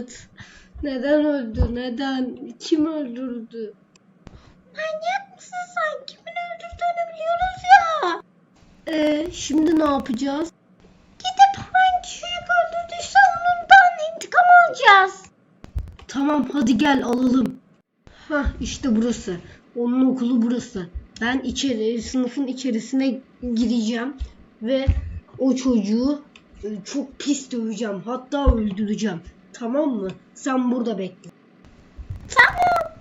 anlat. Neden öldü? Neden? Kim öldürdü? Manyak mısın sen? Kimin öldürdüğünü biliyoruz ya. Ee, şimdi ne yapacağız? Gidip hangi çocuk öldürdüyse onundan intikam alacağız. Tamam hadi gel alalım. Hah işte burası. Onun okulu burası. Ben içeri sınıfın içerisine gireceğim ve o çocuğu e, çok pis döveceğim. Hatta öldüreceğim. Tamam mı? Sen burada bekle. Tamam.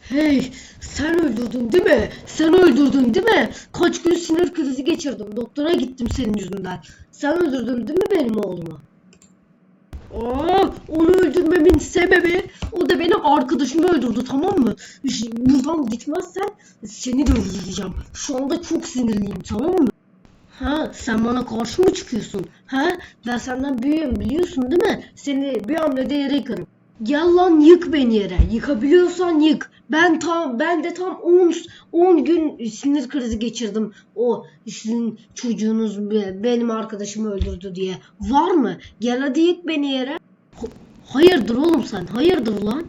Hey, sen öldürdün değil mi? Sen öldürdün değil mi? Kaç gün sinir krizi geçirdim. Doktora gittim senin yüzünden. Sen öldürdün değil mi benim oğlumu? Aa, onu öldürmemin sebebi o da benim arkadaşımı öldürdü tamam mı? Buradan gitmezsen seni de öldüreceğim. Şu anda çok sinirliyim tamam mı? Ha sen bana karşı mı çıkıyorsun? Ha ben senden büyüğüm biliyorsun değil mi? Seni bir hamlede yere yıkarım. Gel lan yık beni yere. Yıkabiliyorsan yık. Ben tam ben de tam 10 10 gün sinir krizi geçirdim. O sizin çocuğunuz be- benim arkadaşımı öldürdü diye. Var mı? Gel hadi yık beni yere. Ha- Hayırdır oğlum sen? Hayırdır lan?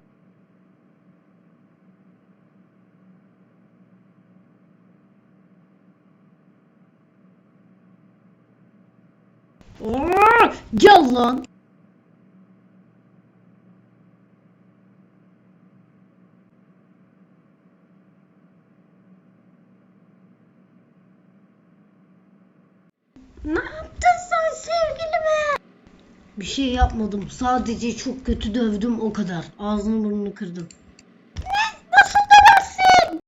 Aa, gel lan. Ne yaptın sen sevgilime? Bir şey yapmadım. Sadece çok kötü dövdüm o kadar. Ağzını burnunu kırdım.